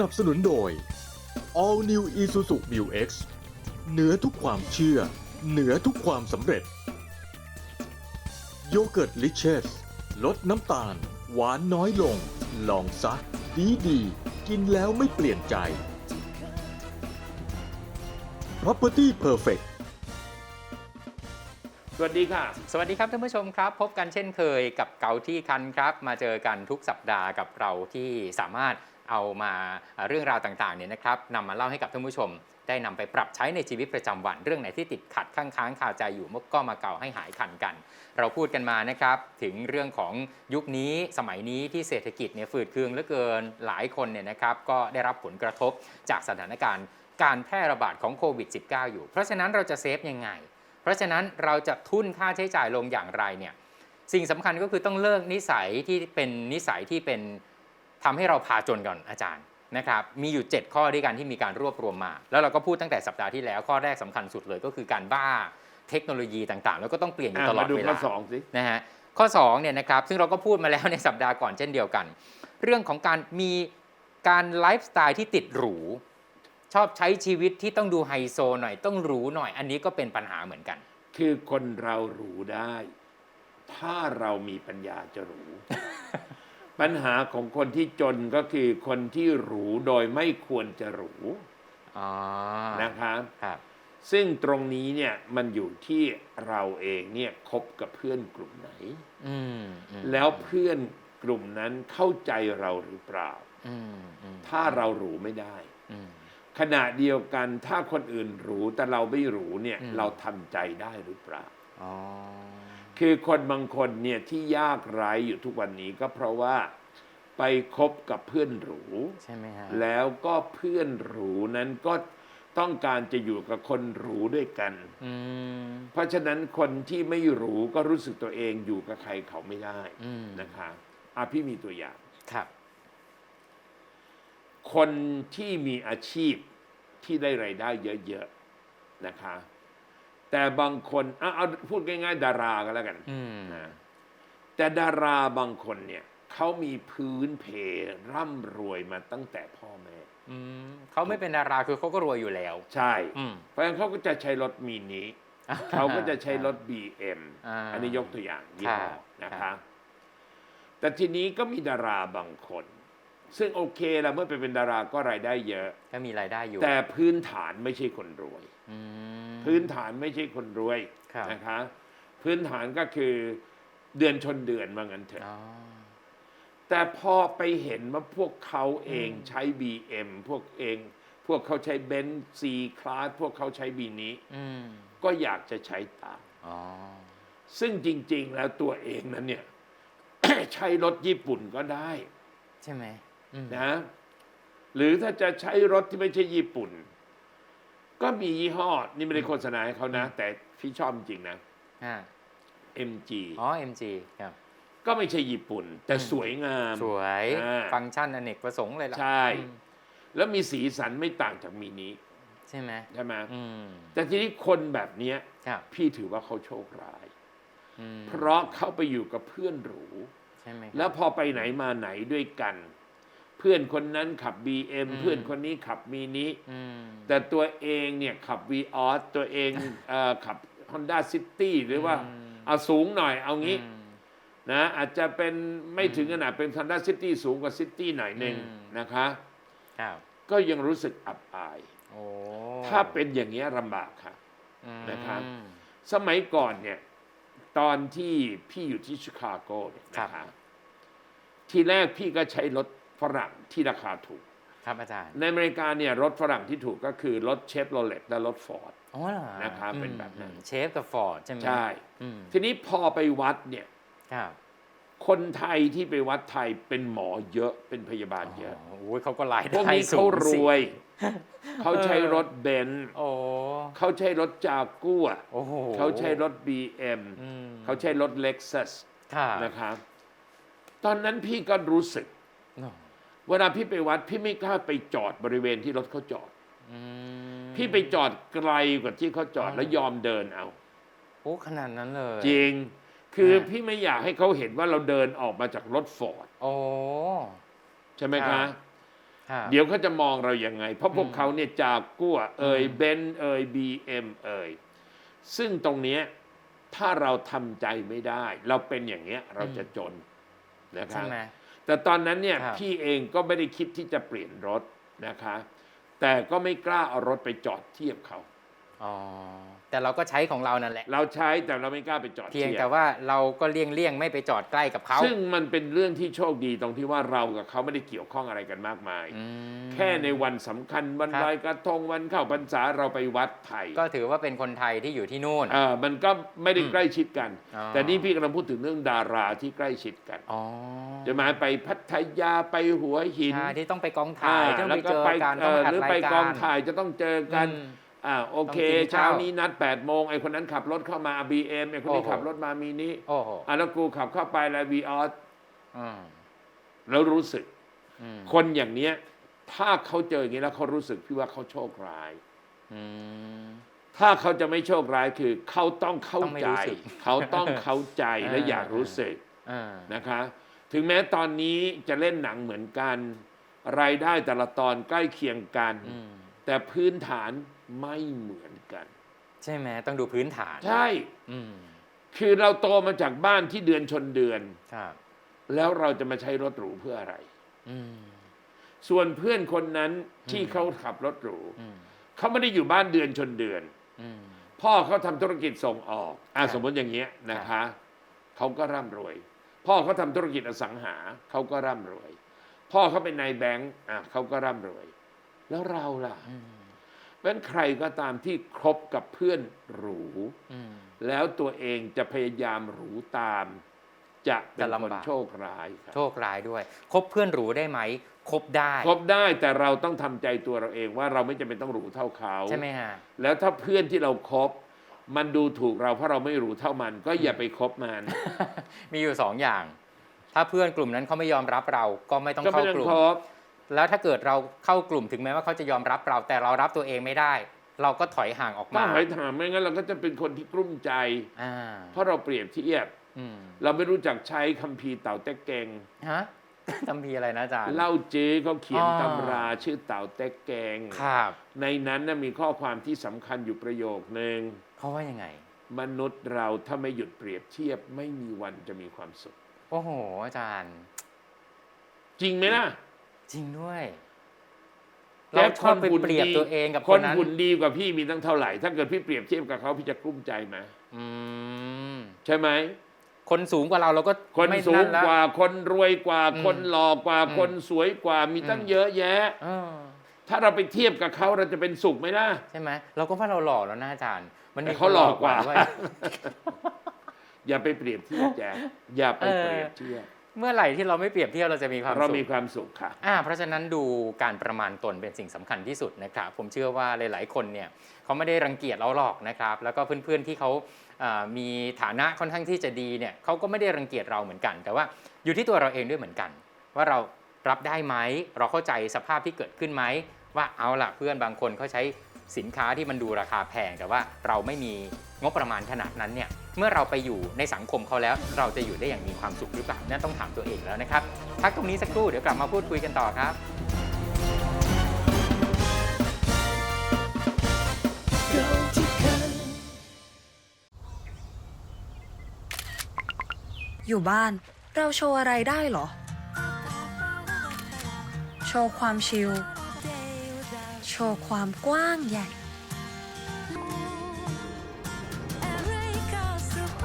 นับสนุนโดย All New Isuzu Mu X เหนือทุกความเชื่อ เหนือทุกความสำเร็จ โยเกิร์ตลิเชสลดน้ำตาล หวานน้อยลง ลองซะ ดีดีๆกินแล้วไม่เปลี่ยนใจ Property Perfect สวัสดีค่ะ สวัสดีครับท่านผู้ชมครับ พบกันเช่นเคยกับเกาที่คันครับ มาเจอกันทุกสัปดาห์กับเราที่สามารถ เอามาเรื่องราวต่างๆเนี่ยนะครับนำมาเล่าให้กับท่านผู้ชม ได้นำไปปรับใช้ในชีวิตประจำวัน เรื่องไหนที่ติดขัดข้างค้างคาใจอยู่ก็มาเก่าให้หายคันกัน เราพูดกันมานะครับถึงเรื่องของยุคนี้สมัยนี้ที่เศรษฐกิจเนี่ยฝืดเคืองเหลือเกินหลายคนเนี่ยนะครับก็ได้รับผลกระทบจากสถานการณ์การแพร่ระบาดของโควิด -19 อยู่ เพราะฉะนั้นเราจะเซฟยังไง เพราะฉะนั้นเราจะทุ่นค่าใช้จ่ายลงอย่างไรเนี่ย สิ่งสำคัญก็คือต้องเลิกนิสัยที่เป็นนิสัยที่เป็น ทำให้เราพาจนก่อนอาจารย์นะครับมีอยู่ 7 ข้อด้วยกันที่มีการรวบรวมมา แล้วเราก็พูดตั้งแต่สัปดาห์ที่แล้ว ข้อแรกสำคัญสุดเลยก็คือการบ้าเทคโนโลยีต่างๆ แล้วก็ต้องเปลี่ยนอยู่อะตลอมาดดูเวข้อลาสองสินะฮะข้อ2เนี่ยนะครับซึ่งเราก็พูดมาแล้วในสัปดาห์ก่อนเช่นเดียวกัน เรื่องของการมีการไลฟ์สไตล์ที่ติดหรูชอบใช้ชีวิตที่ต้องดูไฮโซหน่อย ต้องหรูหน่อย อันนี้ก็เป็นปัญหาเหมือนกัน คือคนเราหรูได้ ถ้าเรามีปัญญาจะหรู ปัญหาของคนที่จนก็คือคนที่หรูโดยไม่ควรจะหรูอ๋อนะครับครับ ซึ่งตรงนี้เนี่ยมันอยู่ที่เราเองเนี่ยคบกับเพื่อนกลุ่มไหนอืมอืมแล้วเพื่อนกลุ่มนั้นเข้าใจเราหรือเปล่าอืมอืมถ้าเราหรูไม่ได้อืมขณะเดียวกันถ้าคนอื่นหรูแต่เราไม่หรูเนี่ยอืมเราทำใจได้หรือเปล่าอ๋อ คือคนบางคนเนี่ยที่ยากไร้อยู่ทุกวันนี้ก็เพราะว่าไปคบกับเพื่อนหรู ใช่ไหมฮะแล้วก็เพื่อนหรูนั้นก็ต้องการจะอยู่กับคนหรูด้วยกัน อืมเพราะฉะนั้นคนที่ไม่หรูก็รู้สึกตัวเองอยู่กับใครเขาไม่ได้อืมนะคะอะพี่มีตัวอย่าง ครับ คนที่มีอาชีพที่ได้ไรายได้เยอะๆนะคะ แต่บางคนเอาเอาพูดง่าย ๆ ดารากันแล้วกันอืมนะแต่ดาราบางคนเนี่ยเขามีพื้นเพร่ำรวยมาตั้งแต่พ่อแม่ อืมเขาไม่เป็นดาราคือเขาก็รวยอยู่แล้ว ใช่ อืม เพราะฉะนั้นเขาก็จะใช้รถมินิเขาก็จะใช้รถ BM อ่าอันนี้ยกตัวอย่างยี่ห้อครับนะครัคะ บ แต่ทีนี้ก็มีดาราบางคน ซึ่งโอเคแล้วเมื่อไปเป็นดาราก็รายได้เยอะ ก็มีรายได้อยู่แต่พื้นฐานไม่ใช่คนรวย อืม พื้นฐานไม่ใช่คนรวยครับนะคะ พื้นฐานก็คือเดือนชนเดือนว่างั้นเถอะอ๋อแต่พอไปเห็นว่าพวกเขาเองใช้ BM พวกเอง พวกเขาใช้เบนซ์ซีคลาสพวกเขาใช้บีนี้อืมก็อยากจะใช้ตามอ๋อซึ่งจริง ๆ แล้วตัวเองนั้นเนี่ย ใช้รถญี่ปุ่นก็ได้ ใช่ไหมอืมนะ หรือถ้าจะใช้รถที่ไม่ใช่ญี่ปุ่น ก็มียี่ห้อ นี่ไม่ได้โฆษณาให้เขานะ แต่พี่ชอบจริงๆนะ อ่า MG อ๋อ MG ครับ ก็ไม่ใช่ญี่ปุ่น แต่สวยงาม สวย อ่า ฟังก์ชันอเนกประสงค์เลยล่ะใช่ อืมแล้วมีสีสันไม่ต่างจากมินิใช่ไหมใช่ไหมอืมแต่ทีนี้คนแบบเนี้ย ครับพี่ถือว่าเขาโชคร้าย อืมเพราะเขาไปอยู่กับเพื่อนหรู ใช่ไหมครับแล้วพอไปไหนมาไหนด้วยกันเพื่อนคนนั้นขับ BM อืมเพื่อนคนนี้ขับมินิอืมแต่ตัวเองเนี่ยขับ v ีออสตัวเองเออขับ Honda City หรือว่าอืมเอาสูงหน่อยเอางี้อืมนะอาจจะเป็นไม่ถึงอืมขนาดเป็น Honda City สูงกว่า City หน่อยหนึ่งอืมนะคะครับก็ยังรู้สึกอับอายโอ้ถ้าเป็นอย่างนี้ยลำบากค่ะอืมนะครับสมัยก่อนเนี่ยตอนที่พี่อยู่ที่ชิคาโกเนี่ยครันะบคะทีแรกพี่ก็ใช้รถ ฝรั่งที่ราคาถูก ครับอาจารย์ ในอเมริกาเนี่ยรถฝรั่งที่ถูกก็คือรถเชฟโรเลตและรถฟอร์ดอ๋อเหรอนะครับอืมเป็นแบบนั้น เชฟกับฟอร์ดใช่ไหมใช่ อืมทีนี้พอไปวัดเนี่ย ครับคนไทยที่ไปวัดไทยเป็นหมอเยอะเป็นพยาบาลเยอะ โอ้ยเขาก็รายพวกได้นี้สูเขางรสิวย เขาใช้รถเบนซ์โอ้เขาใช้รถจากัวโอ้โหเขาใช้รถ BM อืมเขาใช้รถเล็กซัสครับนะครับ ตอนนั้นพี่ก็รู้สึก เนอะ เวลาพี่ไปวัดพี่ไม่กล้าไปจอดบริเวณที่รถเขาจอด อืมพี่ไปจอดไกลกว่าที่เขาจอดอ๋อแล้วยอมเดินเอา โอ้ขนาดนั้นเลย จริง คือฮะพี่ไม่อยากให้เขาเห็นว่าเราเดินออกมาจากรถฟอร์ดโอ้ ใช่ไหมครัคะ บ ครับ เดี๋ยวเขาจะมองเราอย่างไง เพราะพวกอืมเขาเนี่ยจากกั้วเอ่ยอืม เบนซ์เอ่ยบีเอ็มเอ่ยซึ่งตรงเนี้ยถ้าเราทำใจไม่ได้ เราเป็นอย่างเงี้ยเราจะจนนะคใช่รับ ไหม แต่ตอนนั้นเนี่ยครับ พี่เองก็ไม่ได้คิดที่จะเปลี่ยนรถนะคะ แต่ก็ไม่กล้าเอารถไปจอดเทียบเขา อ๋อแต่เราก็ใช้ของเรานั่นแหละ เราใช้แต่เราไม่กล้าไปจอดเพียงทีบแต่ว่าเราก็เลี่ยงเลี่ยงๆไม่ไปจอดใกล้กับเขาซึ่งมันเป็นเรื่องที่โชคดีตรงที่ว่าเรากับเขาไม่ได้เกี่ยวข้องอะไรกันมากมายอืมแค่ในวันสำคัญวันครับลอยกระทงวันเข้าพรรษาเราไปวัดไทย ก็ถือว่าเป็นคนไทยที่อยู่ที่นู่นเออมันก็ไม่ได้อืมใกล้ชิดกันอ๋อแต่นี่พี่กำลังพูดถึงเรื่องดาราที่ใกล้ชิดกันอ๋อจะมาไปพัทยาไปหัวหินใช่ที่ต้องไปกองถ่ายอ่าต้องแล้วไปก็เจอไปกันเอต้องอมาอัหดรือราไปยกกาองรถ่ายจะต้องเจอกัน อืมอ่าโอเค ต้องกินข้าว เช้านี้นัด8ปดโมงไอ้คนนั้นขับรถเข้ามา BM ไอ้คนนี้โอ้โหขับรถมามีนี้โอ้โหอะแล้วกูขับเข้าไปแล้ววีออสอืมแล้วรู้สึก อืมคนอย่างเนี้ย ถ้าเขาเจออย่างนี้แล้วเขารู้สึกพี่ว่าเขาโชคร้าย อืม ถ้าเขาจะไม่โชคร้ายคือเขาต้องเข้าต้องไม่ใจ รู้สึกเขาต้องเข้าใจและอ่า อยากรู้สึก อ่านะคะ ถึงแม้ตอนนี้จะเล่นหนังเหมือนกัน รายได้แต่ละตอนใกล้เคียงกัน อืมแต่พื้นฐาน ไม่เหมือนกัน ใช่ไหมต้องดูพื้นฐานใช่อืมคือเราโตมาจากบ้านที่เดือนชนเดือน ครับแล้วเราจะมาใช้รถหรูเพื่ออะไร อืมส่วนเพื่อนคนนั้นที่อืมเขาขับรถหรูอืมเขาไม่ได้อยู่บ้านเดือนชนเดือน อืม พ่อเขาทำธุรกิจส่งออกอะครับ สมมติอย่างเงี้ยนะคะเขาก็ร่ำรวย พ่อเขาทำธุรกิจอสังหาเขาก็ร่ำรวย พ่อเขาเป็นนายแบงก์อะเขาก็ร่ำรวย แล้วเราล่ะ อืม เพราะฉะนั้นใครก็ตามที่คบกับเพื่อนหรู อืม แล้วตัวเองจะพยายามหรูตาม จะเป็นจะลำคนบาก โชคร้ายครับ โชคร้ายด้วยคบเพื่อนหรูได้ไหมคบได้คบได้แต่เราต้องทำใจตัวเราเองว่าเราไม่จำเป็นต้องหรูเท่าเขา ใช่ไหมฮะ แล้วถ้าเพื่อนที่เราครบ มันดูถูกเราเพราะเราไม่หรูเท่ามัน ก็อย่าไปคบมันมีอยู่สองอย่าง ถ้าเพื่อนกลุ่มนั้นเขาไม่ยอมรับเราก็ไม่ต้องก็เข้าไม่ต้อกงลุ่ม คบ แล้วถ้าเกิดเราเข้ากลุ่มถึงแม้ว่าเขาจะยอมรับเราแต่เรารับตัวเองไม่ได้ เราก็ถอยห่างออกต้อมางหอยถามไม่งั้นเราก็จะเป็นคนที่กลุ้มใจ อ่าเพราะเราเปรียบเทียบ อืมเราไม่รู้จักใช้คัมภีร์เต่าเต๊กเกงฮะ ทำพีร์อะไรนะอาจารย์ เล่าเจ๊เขาเขียนอ๋อ ตำราชื่อเต่าเต๊กเกงครับในนั้นน่ะมีข้อความที่สำคัญอยู่ประโยคนึงเขาว่ายังไง มนุษย์เราถ้าไม่หยุดเปรียบเทียบไม่มีวันจะมีความสุข โอ้โห อาจารย์ จริงไหมล่ะ จริงด้วยแกเราชอบไปเปรียบตัวเองกับคคนนนั้นหุ่นดีกว่าพี่มีตั้งเท่าไหร่ ถ้าเกิดพี่เปรียบเทียบกับเขาพี่จะกลุ้มใจไหมอืมใช่ไหมคนสูงกว่าเราเราก็คนไม่สูงนั่นละกว่าคนรวยกว่าอืมคนหล่อกว่าอืมคนสวยกว่ามีตั้งอืมเยอะแยะเออถ้าเราไปเทียบกับเขาเราจะเป็นสุขไหมล่ะใช่ไหมเราก็ว่าเราหล่อแล้วนะอาจารย์ มันมีแต่เขาหล่อกว่าคนด้วยอย่าไปเปรียบเทียบแจ๊คอย่าไปเปรียบเทียบ เมื่อไหร่ที่เราไม่เปรียบเทียบเราจะมีความเราสุมีขความสุขค่ะอ่าเพราะฉะนั้นดูการประมาณตนเป็นสิ่งสำคัญที่สุดนะครับ ผมเชื่อว่าหลาย ๆ คนเนี่ยเขาไม่ได้รังเกียจเราหรอกนะครับ แล้วก็เพื่อน ๆ ที่เขาอ่ามีฐานะค่อนข้างที่จะดีเนี่ยเขาก็ไม่ได้รังเกียจเราเหมือนกัน แต่ว่าอยู่ที่ตัวเราเองด้วยเหมือนกัน ว่าเรารับได้ไหมเราเข้าใจสภาพที่เกิดขึ้นไหมว่าเอาล่ะเพื่อนบางคนเขาใช้สินค้าที่มันดูราคาแพงแต่ว่าเราไม่มี งบประมาณขนาดนั้นเนี่ยเมื่อเราไปอยู่ในสังคมเขาแล้ว เราจะอยู่ได้อย่างมีความสุขหรือเปล่านั่นต้องถามตัวเองแล้วนะครับพักตรงนี้สักครู่เดี๋ยวกลับมาพูดคุยกันต่อครับอยู่บ้านเราโชว์อะไรได้เหรอ โชว์ความชิล โชว์ความกว้างใหญ่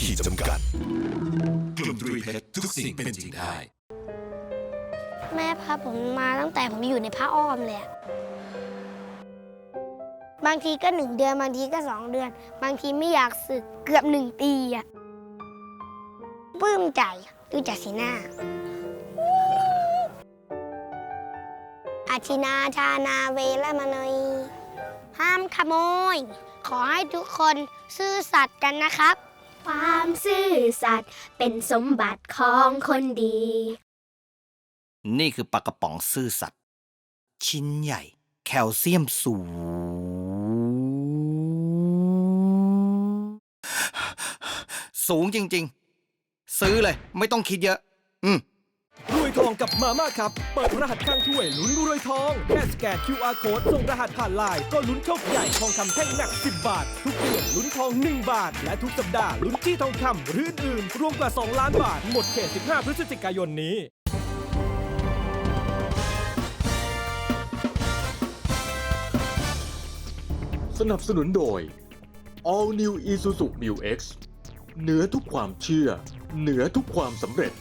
ขีดจำกัดกลุ่มตรีเพชรทุกสิ่งเป็นจริงได้ แม่พาผมมาตั้งแต่ผมอยู่ในผ้าอ้อมเลยอะบางทีก็หนึ่งเดือน บางทีก็สองเดือน บางทีไม่อยากสึกเกือบหนึ่งปีอะปลื้มใจดูจากสีหน้า อาชินาชานาเวรมณีห้ามขโมย ขอให้ทุกคนซื่อสัตย์กันนะครับ ความซื่อสัตย์เป็นสมบัติของคนดี นี่คือปลากระป๋องซื่อสัตย์ชิ้นใหญ่ แคลเซียมสูง สูงจริง ๆ ซื้อเลย ไม่ต้องคิดเยอะ อืม วยทองกับมาม่าครับ เปิดรหัสข้างถ้วยลุ้นรวยทอง แค่สแกน QR code ส่งรหัสผ่านไลน์ก็ลุ้นโชคใหญ่ทองคำแท่งหนัก 10 บาท ทุกเดือนลุ้นทอง 1 บาท และทุกสัปดาห์ลุ้นจี้ทองคำหรืออื่นๆรวมกว่า 2 ล้านบาท หมดเขต 15 พฤศจิกายนนี้สนับสนุนโดย All New Isuzu Mu X เหนือทุกความเชื่อ เหนือทุกความสำเร็จ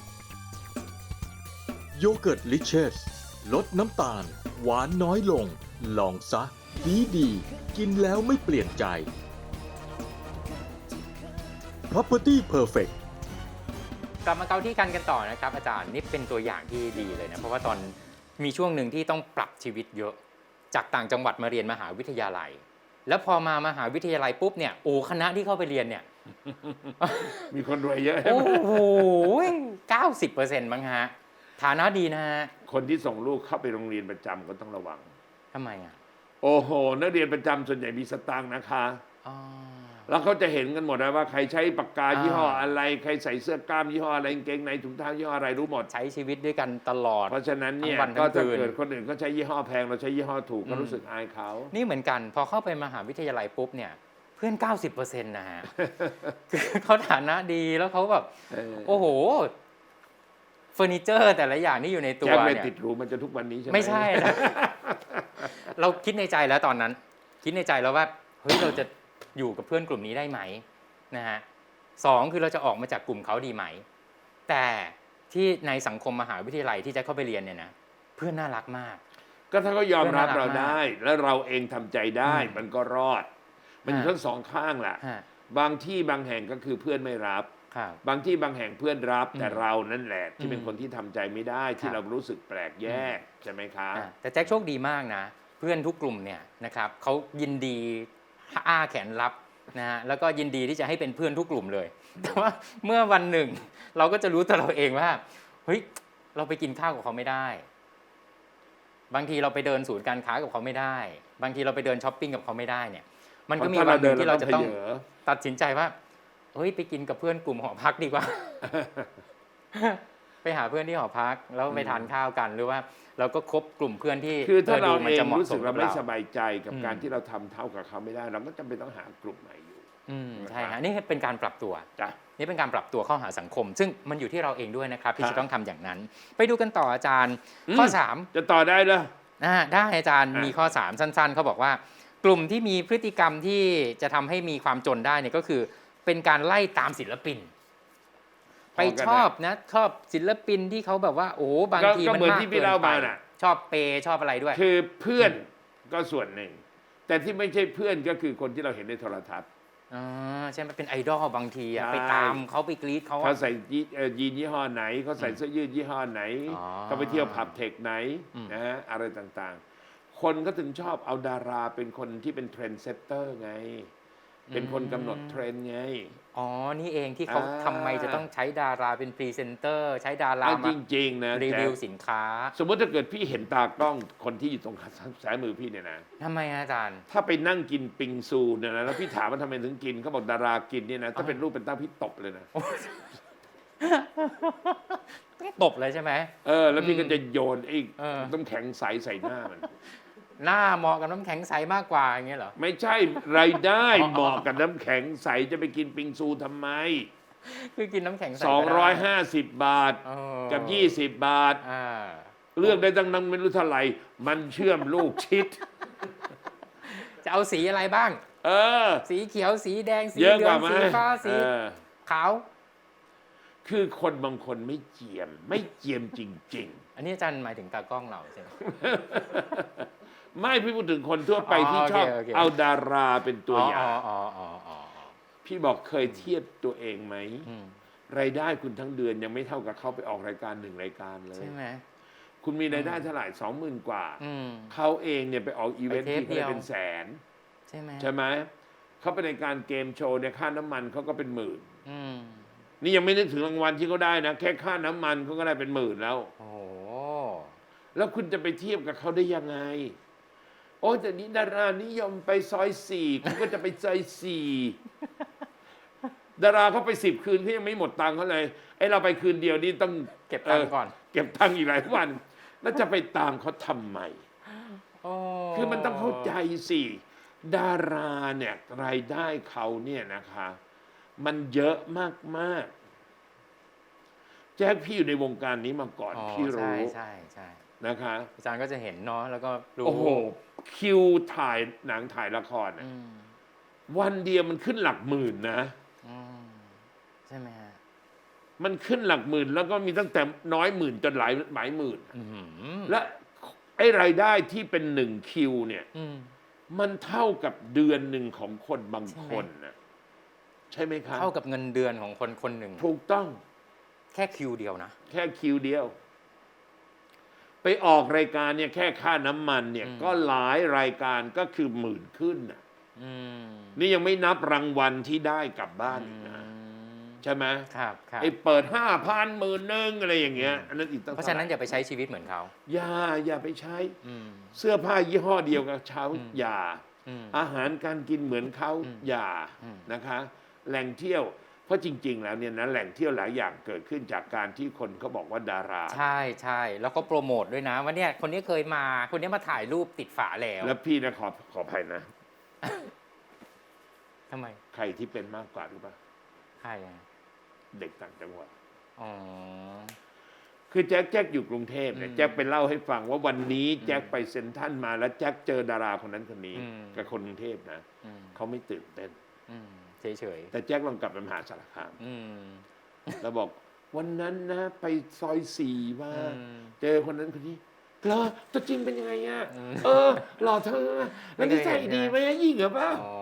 โยเกิร์ตลิเชสลดน้ำตาล หวานน้อยลง ลองซะ ดีดีๆกินแล้วไม่เปลี่ยนใจ Property Perfect กลับมาเกาที่คันกันต่อนะครับ อาจารย์นี่เป็นตัวอย่างที่ดีเลยนะเพราะว่าตอนมีช่วงหนึ่งที่ต้องปรับชีวิตเยอะ จากต่างจังหวัดมาเรียนมหาวิทยาลัย แล้วพอมามหาวิทยาลัยปุ๊บเนี่ยโอ้คณะที่เข้าไปเรียนเนี่ย มีคนรวยเยอะ โอ้โหเก้าสิบเปอร์เซ็นต์มั้งฮะ ฐานะดีนะฮะคนที่ส่งลูกเข้าไปโรงเรียนประจำก็ต้องระวัง ทำไมอะโอ้โห นักเรียนประจำส่วนใหญ่มีสตางค์นะคะ อ๋อ แล้วเขาจะเห็นกันหมดนะว่าใครใช้ปากกาอ่า ยี่ห้ออะไร ใครใส่เสื้อกล้ามยี่ห้ออะไรกางเกงในถุงเท้ายี่ห้ออะไรรู้หมด ใช้ชีวิตด้วยกันตลอด เพราะฉะนั้นเนี่ยทั้งวันทั้ก็งถ้าคืนเกิดคนอื่นเขาใช้ยี่ห้อแพงเราใช้ยี่ห้อถูกก็อืมรู้สึกอายเขา นี่เหมือนกัน พอเข้าไปมหาวิทยาลัยปุ๊บเนี่ยเพื่อน 90%นะฮะ คือเขาฐานะดีแล้วเขาแบบ เออ โอ้โหเฟ อร์นิเจอร์แต่ละอย่างที่อยู่ในตัวแจ็คเลยเนี่ยติดหรูมันจะทุกวันนี้ใช่ไหมไม่ใช่นะเราคิดในใจแล้วตอนนั้น คิดในใจแล้วว่าเฮ้ยเราจะอยู่กับเพื่อนกลุ่มนี้ได้ไหมนะฮะสองคือเราจะออกมาจากกลุ่มเขาดีไหม แต่ที่ในสังคมมหาวิทยาลัยที่จะเข้าไปเรียนเนี่ยนะเพื่อนน่ารักมาก ก็ถ้าเขายอมรับเพื่อนน่ารักเราได้ แล้วเราเองทำใจได้ อืมมันก็รอด มันอยู่ฮะ ทั้งสองข้างแหละ ฮะ บางที่บางแห่งก็คือเพื่อนไม่รับครั บบางที่บางแห่งเพื่อนรับแต่อืมเรานั่นแหละ ที่เป็นอืมคนที่ทำใจไม่ได้คที่รับเรารู้สึกแปลกแยกใช่ไหมคะอะแต่แจ็คโชคดีมากนะ เพื่อนทุกกลุ่มเนี่ยนะครับเขายินดีอ้าแขนรับนะฮะแล้วก็ยินดีที่จะให้เป็นเพื่อนทุกกลุ่มเลย แต่ว่าเมื่อวันหนึ่ง เราก็จะรู้ตัวเราเองว่าเฮ้ยเราไปกินข้าวกับเขาไม่ได้ บางทีเราไปเดินศูนย์การค้ากับเขาไม่ได้ บางทีเราไปเดินช้อปปิ้งกับเขาไม่ได้เนี่ย มันก็มีเพราะวัถ้านหนึ่งที่เราเราจะเดินต้องเราต้องเผยอตัดสินใจว่า เฮ้ยไปกินกับเพื่อนกลุ่มหอพักดีกว่า ไปหาเพื่อนที่หอพักแล้วไปทานข้าวกันหรือว่า เราก็คบกลุ่มเพื่อนที่คือถ้าเราดูมันเองจะเหมาะรู้สสึกมเรากับไม่เราสบายใจกับอืมการที่เราทำเท่ากับเขาไม่ได้ เราก็จำเป็นต้องหากลุ่มใหม่อยู่อืมนะครับใช่ฮะนี่เป็นการปรับตัวจ้ะนี่เป็นการปรับตัวเข้าหาสังคม ซึ่งมันอยู่ที่เราเองด้วยนะครับ ที่ครับจะต้องทำอย่างนั้น ไปดูกันต่ออาจารย์อืมข้อจะต่อได้เลย3อ่าได้อาจารย์อะมีข้อ 3 สั้น ๆเขาบอกว่า กลุ่มที่มีพฤติกรรมที่จะทำให้มีความจนได้เนี่ยก็คือ เป็นการไล่ตามศิลปิน ไปชอบนะ ชอบศิลปินที่เขาแบบว่า โอ้โหบางก็ทีก็มันเหมือนมากที่พี่เกินเล่าไปมาน่ะชอบเปย์ชอบอะไรด้วย คือเพื่อนก็ส่วนหนึ่ง แต่ที่ไม่ใช่เพื่อนก็คือคนที่เราเห็นในโทรทัศน์อ๋อใช่ไหมเป็นไอดอลบางทีอะใช่ไปตามเขาไปกรีดเขาอะเขาใส่ยีเอ่อยีนยี่ห้อไหนเขาใส่เสื้อยืดยี่ห้อไหนอ๋อเขาไปเที่ยวผับเทคไหนอืมนะฮะอะไรต่างๆ คนก็ถึงชอบเอาดาราเป็นคนที่เป็นเทรนด์เซตเตอร์ไง เป็นคนกำหนดเทรนด์ไง อ๋อ นี่เองที่เขาอ่า ทำไมจะต้องใช้ดาราเป็นพรีเซนเตอร์ ใช้ดาราเอามาจริง ๆ นะรีวิวแต่สินค้าสมมติถ้าเกิดพี่เห็นตากล้องคนที่อยู่ตรงซ้ายมือพี่เนี่ยนะ ทำไมอาจารย์ ถ้าไปนั่งกินปิงซูเนี่ยนะแล้วพี่ถามว่าทำไมถึงกินเขาบอกดารากินเนี่ยนะถ้าเป็นรูปเป็นตั้งพี่ตบเลยนะตบเลยใช่ไหม เออแล้วพี่อืมก็จะโยนไอ้เออ น้ำแข็งใสใส่หน้ามัน หน้าเหมาะกับน้ำแข็งใสมากกว่าอย่างเงี้ยเหรอ ไม่ใช่รายได้อ๋อเหมาะกับน้ำแข็งใสจะไปกินปิงซูทำไม คือกินน้ำแข็งใสก็ได้250 บาทเออกับ 20 บาท อ่า เลือกได้ตั้งนั้นไม่รู้เท่าไหร่ มันเชื่อมลูกชิด จะเอาสีอะไรบ้าง เออ สีเขียวสีแดงสีเยอะเหลืกอว่างไหมสีฟ้าสีเออ ขาว คือคนบางคนไม่เจียม ไม่เจียมจริง อันนี้อาจารย์หมายถึงตากล้องเราใช่ไหม ไม่พี่พูดถึงคนทั่วไปอ๋อที่ชอบ โอเคโอเค เอาดาราเป็นตัวอย่าง อ๋ออ๋ออ๋ออ๋อพี่บอกเคยเทียบตัวเองไหมอืมรายได้คุณทั้งเดือนยังไม่เท่ากับเขาไปออกรายการหนึ่งรายการเลย ใช่ไหมคุณมีรายได้เท่าไหร่สองหมื่นกว่า อืม เขาเองเนี่ยไปออกอีเวนต์ไปเทปที่เขาเดีได้ยว เป็นแสน ใช่ไหมใช่ไหมเขาไปในการเกมโชว์เนี่ยค่าน้ำมันเขาก็เป็นหมื่น อืมนี่ยังไม่นึกถึงรางวัลที่เขาได้นะ แค่ค่าน้ำมันเขาก็ได้เป็นหมื่นแล้ว โอ้โหแล้วคุณจะไปเทียบกับเขาได้ยังไง โอ้แต่นี้ดารานิยมไปซอยสี่คุณก็จะไปซอยสี่ดาราเขาไปสิบคืนเขายังไม่หมดตังค์เขาเลยไอ้เราไปคืนเดียวนี่ต้องเก็บตังค์ก่อน เก็บตังค์อีกหลายวัน แล้วจะไปตามเขาทำไมโอ้คือมันต้องเข้าใจสิดาราเนี่ยรายได้เขาเนี่ยนะคะ มันเยอะมาก ๆ แจ็คพี่อยู่ในวงการนี้มาก่อนอ๋อพี่ใช่รู้ใช่ใช่ นะคะ อาจารย์ก็จะเห็นเนาะแล้วก็รู้โอ้โห คิวถ่ายหนังถ่ายละครน่ะอืมวันเดียวมันขึ้นหลักหมื่นนะ อืมใช่ไหมฮะมันขึ้นหลักหมื่น แล้วก็มีตั้งแต่น้อยหมื่นจนหลายหลายหมื่น อืมและไอ้รายได้ที่เป็นหนึ่งคิวเนี่ย อืม มันเท่ากับเดือนหนึ่งของคนบางใช่ไหม คนนะใช่ไหมครับเท่ากับเงินเดือนของคนคนหนึ่ง ถูกต้องแค่คิวเดียวนะ แค่คิวเดียว ไปออกรายการเนี่ยแค่ค่าน้ำมันเนี่ยอืมก็หลายรายการก็คือหมื่นขึ้นน่ะอืมนี่ยังไม่นับรางวัลที่ได้กลับบ้านอีกนะอืมใช่ไหมครับครับไอ้เปิดห้าพันหมื่นหนึ่งอะไรอย่างเงี้ยอันนั้นอีกตั้งเพราะฉะนั้นอย่าท่ไหไปใช้ชีวิตเหมือนเขาอย่าอย่าไปใช้อืมเสื้อผ้ายี่ห้อเดียวกับเช้าอืมอย่าอืมอาหารการกินเหมือนเขาอืมอย่าอืมนะคะ แหล่งเที่ยว เพราะจริง ๆ แล้วเนี่ยนะแหล่งเที่ยวหลายอย่างเกิดขึ้นจากการที่คนเขาบอกว่าดารา ใช่ใช่แล้วก็โปรโมทด้วยนะว่าเนี่ยคนนี้เคยมาคนนี้มาถ่ายรูปติดฝาแล้วแล้วพี่นะขอขออภัยนะทำไมใครที่เป็นมากกว่าหรือเปล่าใครอะเด็กต่างจังหวัดอ๋อ คือแจ็คแจ็คอยู่กรุงเทพเนี่ยอืมแจ็คไปเล่าให้ฟังว่าวันนี้แจ็คไปเซ็นทรัลมาแล้วแจ็คเจอดาราคนนั้นคนนี้ อืม กับคนกรุงเทพนะอืมเขาไม่ตื่นเต้น อืม เฉยเฉยแต่แจ็คลองกลับไปมหาสารคาม ๆอืมแล้วบอกวันนั้นนะไปซอยสี่มาอืม เจอคนนั้นคนนี้เหรอตัวจริงเป็นยังไงอะอืมเออหล่อเธอแล้วนิสัยดีไหมยิ่งเหรอเปล่าอ๋อ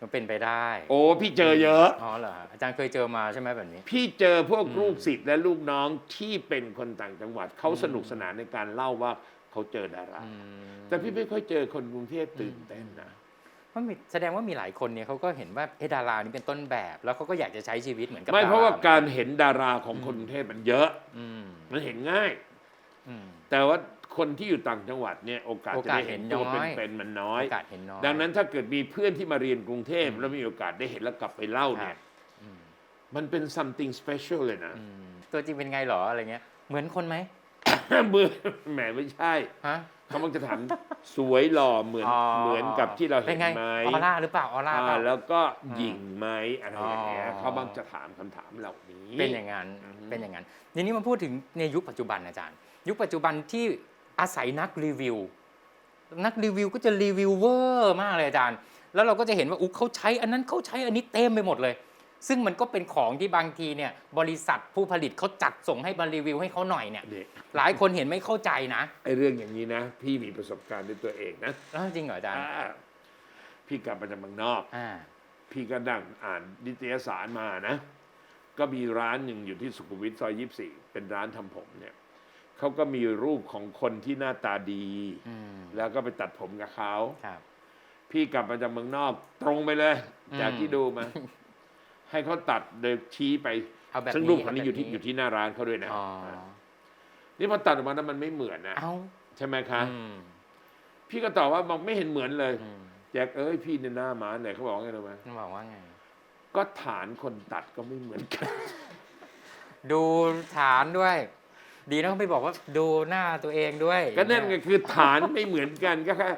มันเป็นไปได้โอ้พี่เจอเยอะ อ๋อเหรออาจารย์เคยเจอมาใช่ไหมแบบนี้ พี่เจอพวกอืมลูกศิษย์และลูกน้องที่เป็นคนต่างจังหวัดเขาสนุกสนานในการเล่าว่าเขาเจอดารา อืม แต่พี่ไม่ค่อยเจอคนกรุงเทพตื่นเต้นนะเพ ราะมีแสดงว่ามีหลายคนเนี่ยเขาก็เห็นว่าเอะดารานี่เป็นต้นแบบ แล้วเขาก็อยากจะใช้ชีวิตเหมือนกับไม่เพราะว่าดหมือนนการเห็นดาราของคนกรุงเทพมันเยอะ อืมมันเห็นง่าย อืม แต่ว่าคนที่อยู่ต่างจังหวัดเนี่ยโอกาสโอจะกาสได้เห็นตัวเห็นน้อย เป็นๆมันน้อย โอกาสเห็นน้อย ดังนั้นถ้าเกิดมีเพื่อนที่มาเรียนกรุงเทพอืมแล้วมีโอกาสได้เห็นแล้วกลับไปเล่าเนี่ยอืมมันเป็น something special เลยนะ อืมตัวจริงเป็นไงเหรออะไรเงี้ย เหมือนคนไหมเมื่อแหมไม่ใช่ ฮะ เขามักจะถามสวยหล่อเหมือนอ๋อเหมือนกับที่เราเห็เป็นนไงไหมออร่าหรือเปล่าออร่าเปอ่าล่าแล้วก็หญิงไหมอะไรอย่างเงี้ยอ๋อเขามักจะถามคำถามเหล่านี้ เป็นอย่างนั้นอืมเป็นอย่างนั้นทีนี้มาพูดถึงในยุคปัจจุบันอาจารย์ ยุคปัจจุบันที่อาศัยนักรีวิว นักรีวิวก็จะรีวิวเวอร์มากเลยอาจารย์ แล้วเราก็จะเห็นว่าอุ๊ยเขาใช้อันนั้นเขาใช้อันนี้เต็มไปหมดเลย ซึ่งมันก็เป็นของที่บางทีเนี่ยบริษัทผู้ผลิตเขาจัดส่งให้มารีวิวให้เขาหน่อยเนี่ยเนี่ยหลายคนเห็นไม่เข้าใจนะไอ้เรื่องอย่างนี้นะ พี่มีประสบการณ์ด้วยตัวเองนะแล้วจริงเหรออาจารย์อ่าพี่กลับมาจากเมืองนอก อ่าพี่ก็นั่งอ่านนิตยสารมานะ ก็มีร้านหนึ่งอยู่ที่สุขุมวิทซอยยี่สี่เป็นร้านทำผมเนี่ยเขาก็มีรูปของคนที่หน้าตาดี อืมแล้วก็ไปตัดผมกับเขา ครับ พี่กลับมาจากเมืองนอกตรงไปเลยอืมจากที่ดูมา ให้เขาตัดโดยชี้ไปเอาแบบซึ่งนี้รูปคนนี้เาอยู่แบบที่อยู่ที่หน้าร้านเขาด้วยนะอ๋อนี่พอตัดออกมาแล้วมันไม่เหมือนนะเอาใช่ไหมคะอืมพี่ก็ตอบว่าบอกไม่เห็นเหมือนเลยอืมแจ็คเอ้ยพี่เนี่ยหน้าหมาไหนเขาบอกว่าไงรู้ไหมมันบอกว่าไง ก็ฐานคนตัดก็ไม่เหมือนกัน ดูฐานด้วย ดีนะเขาไม่บอกว่าดูหน้าตัวเองด้วยก็นั่นไงคือฐานไม่เหมือนกันก็แค่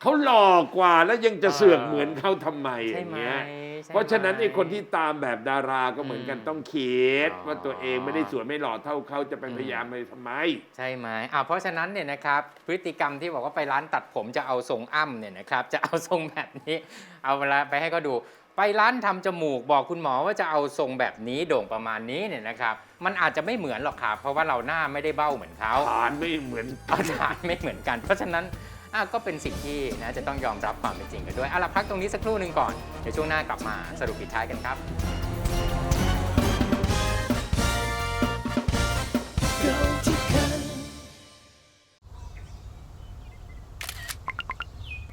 เขาหล่อกว่าแล้วยังจะเสือกเหมือนเขาทำไมอใช่ย่างไหมเงี้ย ใช่เพราะฉะนั้นหมไอ้คนที่ตามแบบดาราก็เหมือนกันอืมต้องคิดอ๋อ ว่าตัวเองไม่ได้สวยไม่หล่อเท่าเขาจะไปอืมพยายามไปทำไม ใช่ไหมอ่าเพราะฉะนั้นเนี่ยนะครับพฤติกรรมที่บอกว่าไปร้านตัดผมจะเอาทรงอ้ำเนี่ยนะครับจะเอาทรงแบบนี้ เอาเวลาไปให้เขาดู ไปร้านทำจมูกบอกคุณหมอว่าจะเอาทรงแบบนี้โด่งประมาณนี้เนี่ยนะครับมันอาจจะไม่เหมือนหรอกครับเพราะว่าเราหน้าไม่ได้เบ้าเหมือนเขา ฐานไม่เหมือนเอาฐานไม่เหมือนกัน เพราะฉะนั้น อะก็เป็นสิ่งที่นะจะต้องยอมรับความเป็นจริงกันด้วยเอาละพักตรงนี้สักครู่หนึ่งก่อนเดี๋ยวช่วงหน้ากลับมาสรุปปิดท้ายกันครับ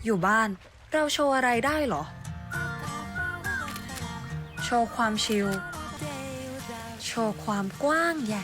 อยู่บ้านเราโชว์อะไรได้เหรอ โชว์ความชิล โชว์ความกว้างใหญ่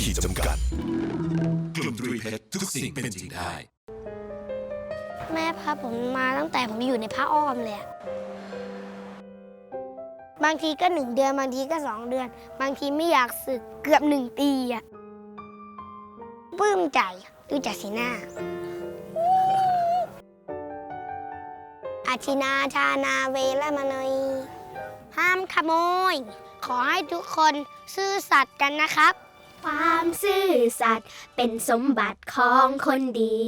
ขีดจำกัด กลุ่มตรีเพชรทุกสิ่งเป็นจริงได้ แม่พาผมมาตั้งแต่ผมอยู่ในผ้าอ้อมเลยอะบางทีก็หนึ่งเดือน บางทีก็สองเดือน บางทีไม่อยากสึกเกือบหนึ่งปีอะปลื้มใจดูจากสีหน้า อาชินาชานาเวละมานยห้ามขโมย ขอให้ทุกคนซื่อสัตย์กันนะครับ ความซื่อสัตย์เป็นสมบัติของคนดี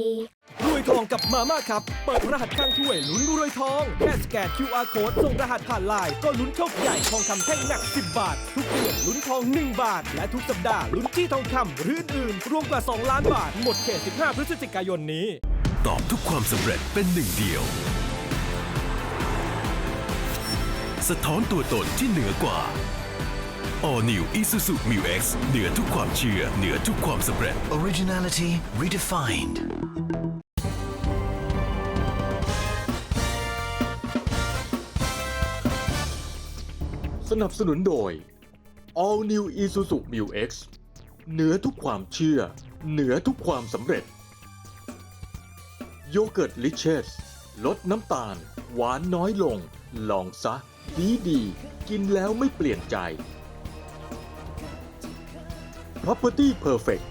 รวยทองกับมาม่าครับ เปิดรหัสข้างถ้วยลุ้นรวยทองแค่สแกน QR code ส่งรหัสผ่านไลน์ก็ลุ้นโชคใหญ่ทองคำแท่งหนัก 10 บาท ทุกเดือนลุ้นทอง 1 บาท และทุกสัปดาห์ลุ้นจี้ทองคำหรืออื่นๆรวมกว่า 2 ล้านบาท หมดเขต 15 พฤศจิกายนนี้ ตอบทุกความสำเร็จเป็นหนึ่งเดียว สะท้อนตัวตนที่เหนือกว่า All New Isuzu Mu X เหนือทุกความเชื่อ เหนือทุกความสำเร็จ Originality redefined สนับสนุนโดย All New Isuzu Mu X เหนือทุกความเชื่อ เหนือทุกความสำเร็จ โยเกิร์ตลิเชสลดน้ำตาล หวานน้อยลง ลองซะ ดีดีๆกินแล้วไม่เปลี่ยนใจ Property Perfect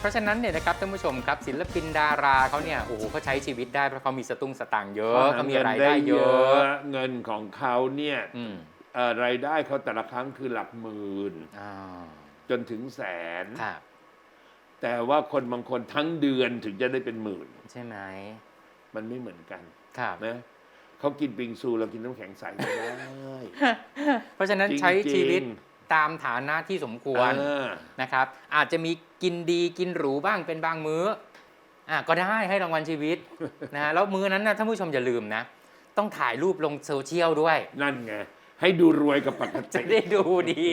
เพราะฉะนั้นเนี่ยนะครับท่านผู้ชมครับศิลปินดาราเขาเนี่ยโอ้โหเขาใช้ชีวิตได้เพราะเขามีสตุ้งสตางค์เยอะเขามีรายได้เยอะ เงินของเขาเนี่ยอืมเอ่อรายได้เขาแต่ละครั้งคือหลักหมื่น อ่าจนถึงแสน ครับแต่ว่าคนบางคนทั้งเดือนถึงจะได้เป็นหมื่น ใช่ไหมมันไม่เหมือนกันครับ นะเขากินปิงซูเรากินน้ำแข็งใสไม่ได้ เพราะฉะนั้นจริงๆ ใช้ชีวิต ตามฐานะที่สมควรเออนะครับ อาจจะมีกินดีกินหรูบ้างเป็นบางมื้ออะก็ได้ให้รางวัลชีวิตนะฮะแล้วมื้อนั้นนะท่านผู้ชมอย่าลืมนะ ต้องถ่ายรูปลงโซเชียลด้วย นั่นไง ให้ดูรวยกับปกจะติได้ดูดี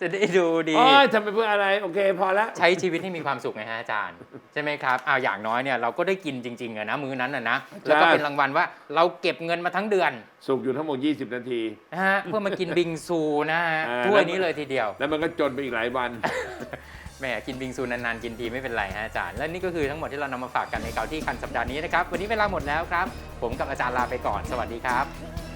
จะได้ดูดี โอ้ยทำไปเพื่ออะไร โอเคพอแล้วใช้ชีวิตให้มีความสุขไงฮะอาจารย์ ใช่ไหมครับอ้าวอย่างน้อยเนี่ยเราก็ได้กินจริงๆอะนะมื้อนั้นอะนะแล้วก็เป็นรางวัลว่าเราเก็บเงินมาทั้งเดือนสุกอยู่ทั้งหมด 20 นาที นะฮะเพื่อมากินบิงซูนะฮะอ่า ถ้วยนี้เลยทีเดียว แล้วมันก็จนไปอีกหลายวัน แหมกินบิงซูนานๆกินทีไม่เป็นไรฮะอาจารย์ และนี่ก็คือทั้งหมดที่เรานำมาฝากกันในเกาที่คันสัปดาห์นี้นะครับ วันนี้เวลาหมดแล้วครับ ผมกับอาจารย์ลาไปก่อน สวัสดีครับ